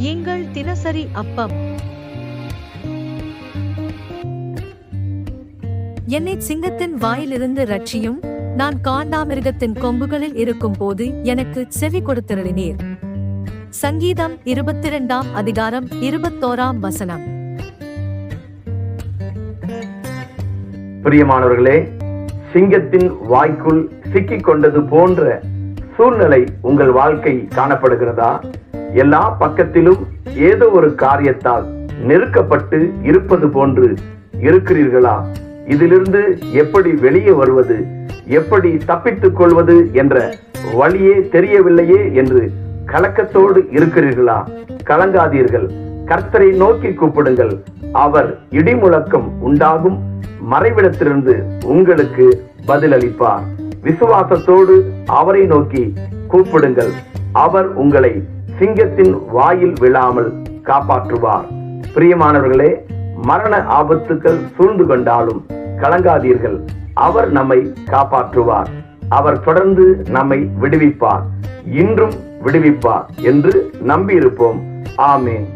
எங்கள் தினசரி அப்பம். என்னை சிங்கத்தின் வாயிலிருந்து ரட்சியும் நான் காண்டாமிருகத்தின் கொம்புகளில் இருக்கும் போது எனக்கு செவி கொடுத்திருளினீர். சங்கீதம் இருபத்திரண்டாம் அதிகாரம் இருபத்தோராம் வசனம். பிரியமானவர்களே சிங்கத்தின் வாய்க்குள் சிக்கிக் கொண்டது போன்ற சூழ்நிலை உங்கள் வாழ்க்கை காணப்படுகிறதா? எல்லா பக்கத்திலும் ஏதோ ஒரு காரியத்தால் நெருக்கப்பட்டு இருப்பது போன்று இருக்கிறீர்களா? இதிலிருந்து எப்படி வெளியே வருவது? எப்படி தப்பித்துக் கொள்வது என்ற வழியே தெரியவில்லையே என்று கலக்கத்தோடு இருக்கிறீர்களா? கலங்காதீர்கள். கர்த்தரை நோக்கி கூப்பிடுங்கள். அவர் இடிமுழக்கம் உண்டாகும். மறைவிடத்திலிருந்து உங்களுக்கு பதிலளிப்பார். விசுவாசத்தோடு அவரை நோக்கி கூப்பிடுங்கள். அவர் உங்களை சிங்கத்தின் வாயில் விழாமல் காப்பாற்றுவார். பிரியமானவர்களே மரண ஆபத்துக்கள் சூழ்ந்து கொண்டாலும் கலங்காதீர்கள். அவர் நம்மை காப்பாற்றுவார். அவர் தொடர்ந்து நம்மை விடுவிப்பார். இன்றும் விடுவிப்பார் என்று நம்பியிருப்போம். ஆமேன்.